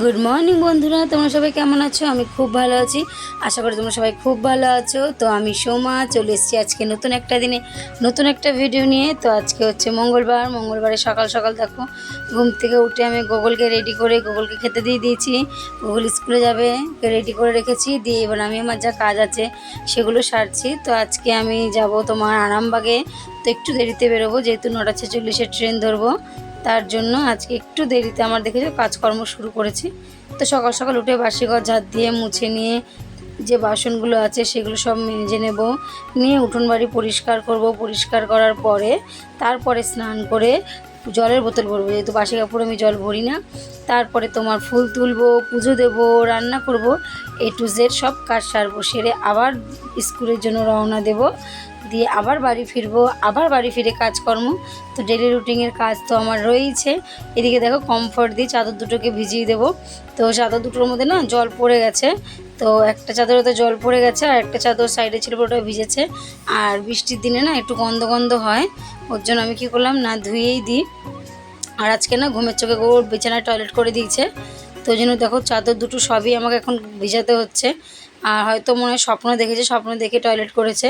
Good morning বন্ধুরা। তোমরা সবাই কেমন আছো? আমি খুব ভালো আছি। আশা করি তোমরা সবাই খুব ভালো আছো। তো আমি সোমা, চলে এসেছি আজকে নতুন একটা দিনে, নতুন একটা ভিডিও নিয়ে। তো আজকে হচ্ছে মঙ্গলবার। মঙ্গলবারে সকাল সকাল দেখো, ঘুম থেকে উঠে আমি গোগলকে রেডি করে গোগলকে খেতে দিয়ে দিয়েছি। গোগল স্কুলে যাবে রেডি করে রেখেছি। দিয়ে এবার আমি আমার যা কাজ আছে, সেগুলো সারছি। তো আজকে আমি যাব তোমার আরামবাগে। তো একটু দেরিতে বেরোবো, যেহেতু নটা ছেচল্লিশের ট্রেন ধরবো। তার জন্য আজকে একটু দেরিতে আমার দেখেছ কাজকর্ম শুরু করেছি। তো সকাল সকাল উঠে বাসি ঘর ঝাঁট দিয়ে মুছে নিয়ে যে বাসনগুলো আছে সেগুলো সব মেজে নেব। নিয়ে উঠোন বাড়ি পরিষ্কার করব। পরিষ্কার করার পরে তারপরে স্নান করে জলের বোতল ভরবো। যেহেতু বাসি কাপড় আমি জল ভরি না, তারপরে তোমার ফুল তুলবো, পুজো দেব, রান্না করব। এ টু জেড সব কাজ সারবো, সেরে আবার স্কুলের জন্য রওনা দেব। দিয়ে আবার বাড়ি ফিরবো, আবার বাড়ি ফিরে কাজকর্ম। তো ডেলি রুটিনের কাজ তো আমার রয়েইছে। এদিকে দেখো কমফর্ট দিয়ে চাদর দুটোকে ভিজিয়ে দেবো। তো চাদর দুটোর মধ্যে না জল পড়ে গেছে। তো একটা চাদরে তো জল পড়ে গেছে আর একটা চাদর সাইডে ছিল ওটা ভিজেছে। আর বৃষ্টির দিনে না একটু গন্ধ গন্ধ হয়। ওর জন্য আমি কী করলাম না ধুয়েই দিই। আর আজকে না ঘুমের চোখে ওর বিছানায় টয়লেট করে দিয়েছে। তো ওই জন্য দেখো চাদর দুটো সবই আমাকে এখন ভিজাতে হচ্ছে। আর হয়তো মনে হয় স্বপ্ন দেখেছে, স্বপ্ন দেখে টয়লেট করেছে।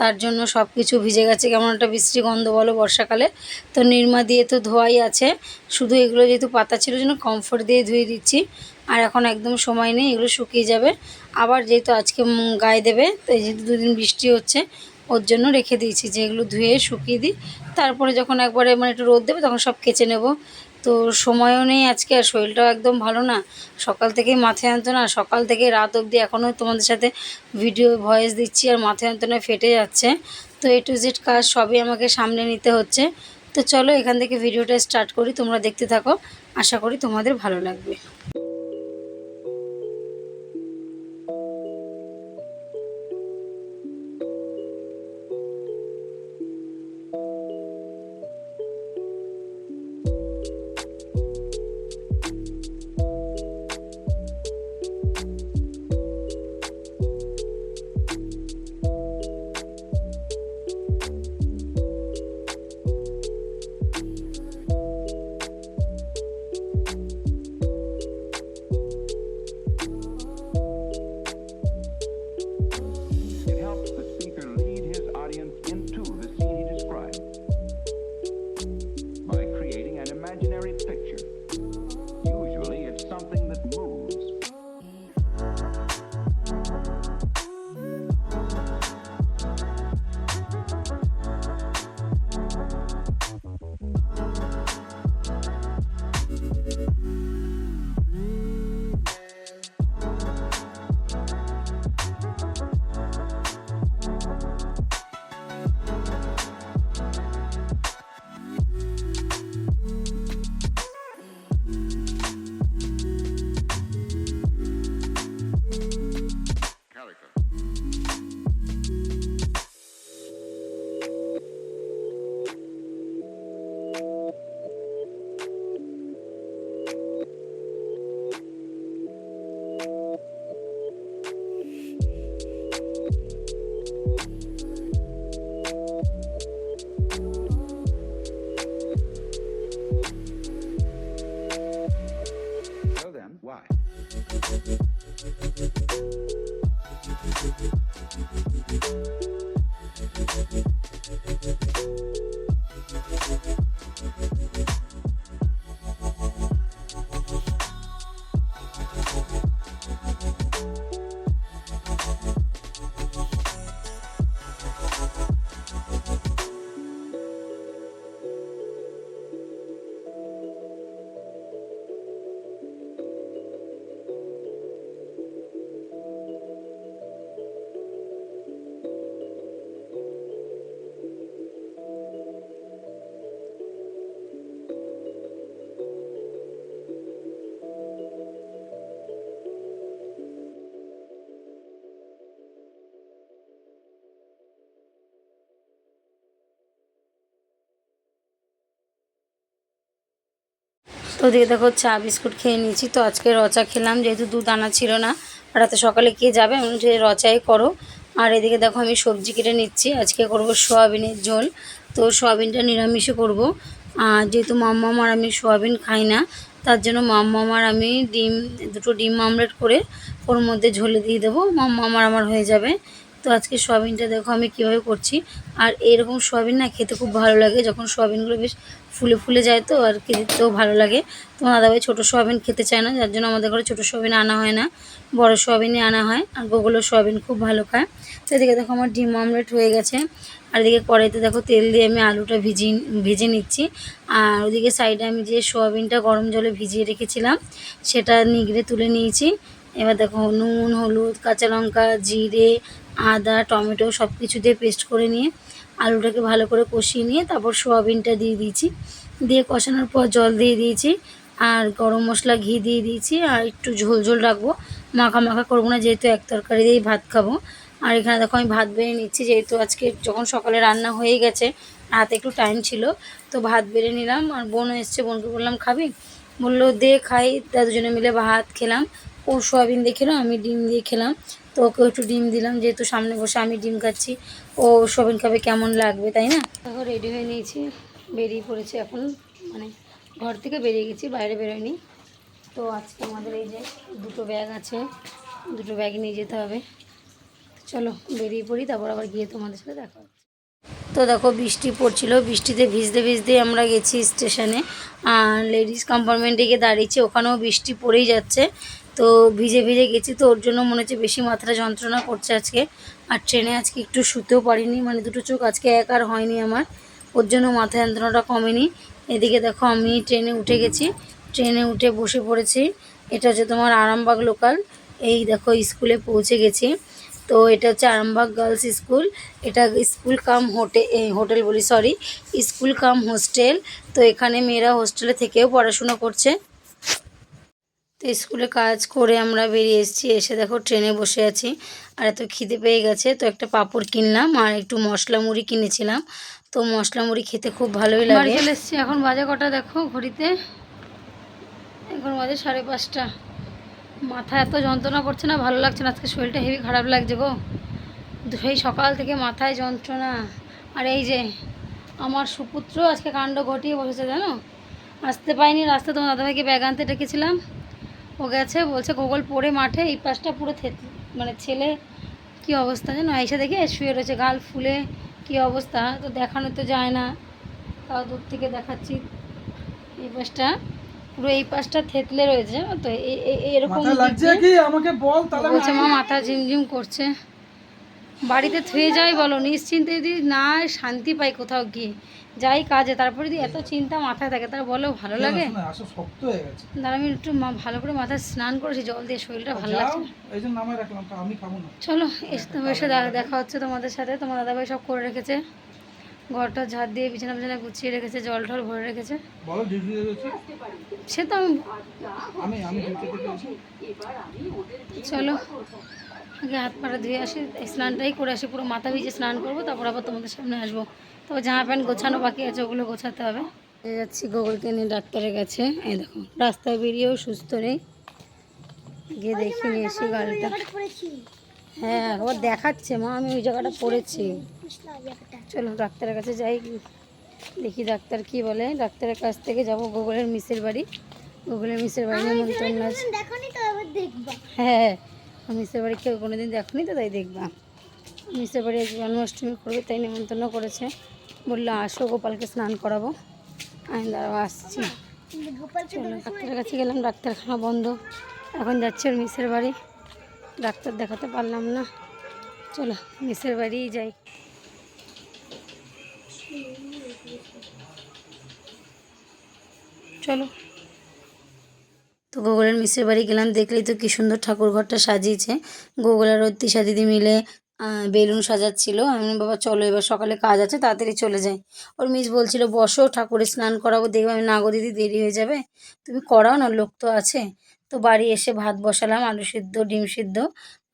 তার জন্য সব কিছু ভিজে গেছে। কেমন একটা বৃষ্টি গন্ধ বলো বর্ষাকালে। তো নির্মা দিয়ে তো ধোয়াই আছে। শুধু এগুলো যেহেতু পাতা ছিল জন্য কমফোর্ট দিয়ে ধুয়ে দিচ্ছি। আর এখন একদম সময় নেই, এগুলো শুকিয়ে যাবে। আবার যেহেতু আজকে গায়ে দেবে, তো এই যেহেতু দুদিন বৃষ্টি হচ্ছে, ওর জন্য রেখে দিয়েছি যে এগুলো ধুয়ে শুকিয়ে দিই। তারপরে যখন একবারে মানে একটু রোদ দেবে, তখন সব কেচে নেব। তো সময়ও নেই আজকে আর শরীরটাও একদম ভালো না। সকাল থেকেই মাথায় না সকাল থেকে রাত অবধি এখনও তোমাদের সাথে ভিডিও ভয়েস দিচ্ছি আর মাথায় যন্ত্রণায় ফেটে যাচ্ছে। তো এ টু জেড কাজ সবই আমাকে সামনে নিতে হচ্ছে। তো চলো এখান থেকে ভিডিওটা স্টার্ট করি, তোমরা দেখতে থাকো। আশা করি তোমাদের ভালো লাগবে। তো দিয়ে দেখো চা বিস্কুট খেয়ে নিয়েছি। তো আজকে রচা খেলাম, যেহেতু দুধ আনা ছিল না রাতে সকালে কে যাবে, আমি যে রচাই করো। আর এদিকে দেখো আমি সবজি কেটে নিচ্ছি, আজকে করব সোয়াবিনের ঝোল। তো সোয়াবিনটা নিরামিষে করব। আর যেহেতু মাম্মা আর আমি সোয়াবিন খাই না, তার জন্য মাম্মা আমার আমি ডিম, দুটো ডিম আমলেট করে ওর মধ্যে ঝোলে দিয়ে দেবো। মাম্মা আমার আমার হয়ে যাবে। তো আজকে সোয়াবিনটা দেখো আমি কীভাবে করছি। আর এরকম সোয়াবিন না খেতে খুব ভালো লাগে, যখন সোয়াবিনগুলো বেশ ফুলে ফুলে যায় তো আর খেতেও ভালো লাগে। তো দাদাভাই ছোটো সোয়াবিন খেতে চায় না, যার জন্য আমাদের ঘরে ছোটো সোয়াবিন আনা হয় না, বড় সোয়াবিনই আনা হয়, আর গোগুলো সোয়াবিন খুব ভালো খায়। তো এদিকে দেখো আমার ডিম আমলেট হয়ে গেছে, আর এদিকে কড়াইতে দেখো তেল দিয়ে আমি আলুটা ভিজিয়ে ভেজে নিচ্ছি। আর ওদিকে সাইডে আমি যে সোয়াবিনটা গরম জলে ভিজিয়ে রেখেছিলাম, সেটা নিগড়ে তুলে নিয়েছি। এবার দেখো নুন, হলুদ, কাঁচা লঙ্কা, জিরে আদা, টমেটো সব কিছু দিয়ে পেস্ট করে নিয়ে আলুটাকে ভালো করে কষিয়ে নিয়ে তারপর সোয়াবিনটা দিয়ে দিয়েছি। দিয়ে কষানোর পর জল দিয়ে দিয়েছি আর গরম মশলা, ঘি দিয়ে দিয়েছি আর একটু ঝোল ঝোল রাখব। মাখা মাখা করব না, যেহেতু এক তরকারি দিয়েই ভাত খাব। আর এখানে দেখো আমি ভাত বেড়ে নিচ্ছি, যেহেতু আজকে যখন সকালে রান্না হয়ে গেছে, রাতে একটু টাইম ছিল, তো ভাত বেড়ে নিলাম আর বোন এসছে, বোনকে বললাম, খাবি? বলল, দে, খাই। তা দুজনে মিলে ভাত খেলাম। ও সোয়াবিন দিয়ে খেলো আমি ডিম দিয়ে খেলাম। তো ওকেও একটু ডিম দিলাম যেহেতু সামনে বসে আমি ডিম খাচ্ছি। ও সবিন খাবে কেমন লাগবে তাই না? দেখো রেডি হয়ে নিয়েছি। বেরিয়ে পড়েছি এখন মানে ঘর থেকে বেরিয়ে গেছি বাইরে বেরোয়নি। তো আজকে আমাদের এই যে দুটো ব্যাগ আছে দুটো ব্যাগ নিয়ে যেতে হবে। চলো বেরিয়ে পড়ি তারপর আবার গিয়ে তোমাদের সাথে দেখা হচ্ছে। তো দেখো বৃষ্টি পড়ছিল বৃষ্টিতে ভিজতে ভিজতে আমরা গেছি স্টেশনে। আর লেডিস কম্পার্টমেন্টে গিয়ে দাঁড়িয়েছি ওখানেও বৃষ্টি পড়েই যাচ্ছে। তো ভিজে ভিজে গেছি, তো ওর জন্য মনে হচ্ছে বেশি মাথাটা যন্ত্রণা করছে আজকে। আর ট্রেনে আজকে একটু শুতেও পারিনি মানে দুটো চোখ আজকে এক আর হয়নি আমার। ওর জন্য মাথা যন্ত্রণাটা কমেনি। এদিকে দেখো আমি ট্রেনে উঠে গেছি। ট্রেনে উঠে বসে পড়েছি। এটা হচ্ছে তোমার আরামবাগ লোকাল এই দেখো স্কুলে পৌঁছে গেছি। তো এটা হচ্ছে আরামবাগ গার্লস স্কুল এটা স্কুল কাম হোটে হোটেল বলি সরি স্কুল কাম হোস্টেল। তো এখানে মেয়েরা হোস্টেলে থেকেও পড়াশোনা করছে। তো স্কুলে কাজ করে আমরা বেরিয়ে এসেছি এসে দেখো ট্রেনে বসে আছি। আর এত খিদে পেয়ে গেছে তো একটা পাঁপড় কিনলাম আর একটু মশলা মুড়ি কিনেছিলাম। তো মশলা মুড়ি খেতে খুব ভালোই লাগে। চলে এসেছি এখন বাজে কটা দেখো ঘড়িতে? এখন বাজে সাড়ে পাঁচটা। মাথা এত যন্ত্রণা করছে না ভালো লাগছে না আজকে শরীরটা হেভি খারাপ লাগছে গো। সেই সকাল থেকে মাথায় যন্ত্রণা। আর এই যে আমার সুপুত্র আজকে কাণ্ড ঘটিয়ে বসেছে জানো? আসতে পাইনি রাস্তা তোমার দাদাভাইকে ব্যাগ আনতে ডেকেছিলাম। ও গেছে বলছে গোগল পড়ে মাঠে এই পাশটা পুরো মানে ছেলে কি অবস্থা জানো আইসা দেখে শুয়ে রয়েছে গাল ফুলে কি অবস্থা? তো দেখানো তো যায় না তাও দূর থেকে দেখাচ্ছি। এই পাশটা পুরো এই পাশটা থেতলে রয়েছে জানো তো? এরকম লাগছে কি? আমাকে বল তাহলে বলছে মা মাথা ঝিমঝিম করছে। বাড়িতে থুয়ে যাই বলো নিশ্চিন্তে যদি না শান্তি পাই কোথাও গিয়ে। যাই কাজে তারপরে যদি এত চিন্তা মাথায় থাকে তার বলো ভালো লাগে? হয়ে দাঁড়া আমি একটু মা- ভালো করে মাথায় স্নান করেছি জল দিয়ে শরীরটা ভালো লাগছে চলো এসে তো এসে দেখা- দেখা হচ্ছে তোমাদের সাথে তোমার দাদাভাই সব করে রেখেছে। ঘরটা ঝাড় দিয়ে বিছানা বিছানা গুছিয়ে রেখেছে জল টল ভরে রেখেছে। বলো ডিউটি রয়েছে? সে তো আমি চলো আগে হাত পাটা ধুয়ে আসি স্নানটাই করে আসি পুরো মাথা ভিজে স্নান করব তারপর আবার তোমাদের সামনে আসব। তবে জামা প্যান্ট গোছানো বাকি আছে ওগুলো গোছাতে হবে। যাচ্ছি গোগলকে নিয়ে ডাক্তারের কাছে। এই দেখো রাস্তায় বেরিয়েও সুস্থ নেই। গিয়ে দেখে নিয়ে এসি গাড়িটা। হ্যাঁ একবার দেখাচ্ছে মা আমি ওই জায়গাটা পড়েছি। চলো ডাক্তারের কাছে যাই। দেখি ডাক্তার কি বলে। ডাক্তারের কাছ থেকে যাব গোগলের মিসের বাড়ি। গোগলের মিসের বাড়ি নিমন্ত্রণ আছে। হ্যাঁ মিসের বাড়ি কেউ কোনো কোনোদিন দেখনি তো তাই দেখবা। মিসের বাড়ি জন্মাষ্টমী করবে তাই নেমন্তন্ন করেছে। বলল আসো গোপালকে স্নান করাবো। আমি দাঁড়াও আসছি। চলো ডাক্তারের কাছে গেলাম ডাক্তারখানা বন্ধ। এখন যাচ্ছে ওর মিসের বাড়ি। ডাক্তার দেখাতে পারলাম না। চলো, মিসের বাড়িই যাই। চলো। তো গোগলের মিসের বাড়ি গেলাম, দেখলেই তো কি সুন্দর ঠাকুর ঘরটা সাজিয়েছে। গোগল আর দিদি মিলে বেলুন সাজাচ্ছিল। আমি বাবা, চলো, এবার সকালে কাজ আছে, তাড়াতাড়ি চলে যাই। ওর মিস বলছিল, বসো ঠাকুরে স্নান করাবো। দেখবে আমি নাগো দিদি, দেরি হয়ে যাবে। তুমি করাও না, লোক তো আছে। তো বাড়ি এসে ভাত বসালাম, আলু সিদ্ধ, ডিম সিদ্ধ।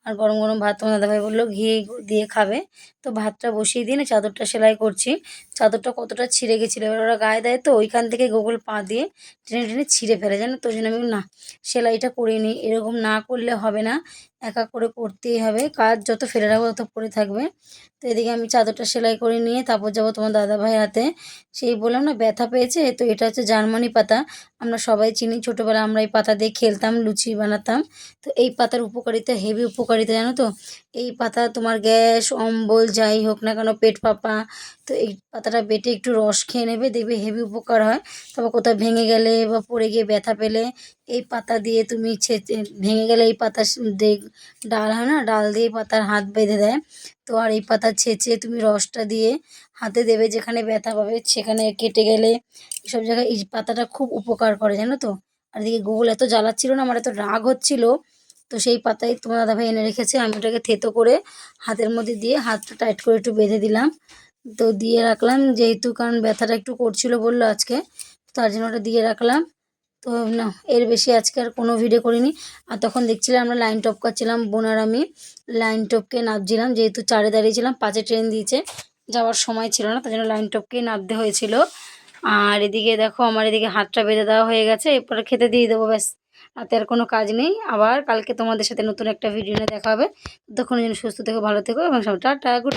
আর গরম গরম ভাত তোমার দাদাভাই বলল, ঘি দিয়ে খাবে। তো ভাতটা বসিয়ে দিয়ে না চাদরটা সেলাই করছি। চাদরটা কতটা ছিঁড়ে গেছিল? এবার ওরা গায়ে দেয় তো, ওইখান থেকে গোগল পা দিয়ে টেনে টেনে ছিঁড়ে ফেলে, জানো তো? জন্য আমি না, সেলাইটা করে নিই। এরকম না করলে হবে না, একা করে করতেই হবে। কাজ যত ফেলে রাখব তত পড়ে থাকবে। তো এদিকে আমি চাদরটা সেলাই করে নিয়ে তারপর যাব তোমার দাদা ভাই হাতে। সেই বললাম, না, ব্যথা পেয়েছে? তো এটা হচ্ছে জার্মানি পাতা। আমরা সবাই চিনি ছোটোবেলা আমরা এই পাতা দিয়ে খেলতাম, লুচি বানাতাম। তো এই পাতার উপকারিতা, হেভি উপকারিতা, জানো তো? এই পাতা তোমার গ্যাস, অম্বল, যাই হোক না কেন, পেট ফাঁপা তো এই পাতাটা বেটে একটু রস খেয়ে নেবে, দেখবে হেভি উপকার হয়। তারপর কোথাও ভেঙে গেলে বা পড়ে গিয়ে ব্যথা পেলে এই পাতা দিয়ে তুমি ভেঙে গেলে এই পাতা ডাল হয় না, ডাল দিয়ে পাতার হাত বেঁধে দেয়। তো আর এই পাতা ছেঁচে তুমি রসটা দিয়ে হাতে দেবে, যেখানে ব্যথা পাবে সেখানে কেটে গেলে এসব জায়গায় এই পাতাটা খুব উপকার করে, জানো তো? আর এদিকে গুগল এত জ্বালাচ্ছিল না, আমার এত রাগ হচ্ছিল। তো সেই পাতাই তোমার দাদাভাই এনে রেখেছে, আমি ওটাকে থেতো করে হাতের মধ্যে দিয়ে হাতটা টাইট করে একটু বেঁধে দিলাম। তো দিয়ে রাখলাম, যেহেতু কারণ ব্যথাটা একটু করছিল বলল আজকে, তার জন্য ওটা দিয়ে রাখলাম। তো না, এর বেশি আজকে আর কোনো ভিডিও করিনি। আর তখন দেখছিলাম আমরা লাইন টপ করছিলাম বোন আর আমি লাইন টপকে নাপছিলাম, যেহেতু চারে দাঁড়িয়েছিলাম পাঁচে ট্রেন দিয়েছে, যাওয়ার সময় ছিল না, তার জন্য লাইন টপকেই নামতে হয়েছিল। আর এদিকে দেখো, আমার এদিকে হাতটা বেঁধে দেওয়া হয়ে গেছে, এরপরে খেতে দিয়ে দেবো, ব্যাস। রাতে আর কোনো কাজ নেই। আবার কালকে তোমাদের সাথে নতুন একটা ভিডিও নিয়ে দেখা হবে। তখন যেন সুস্থ থেকো, ভালো থেকো, এবং সব টাটা গুড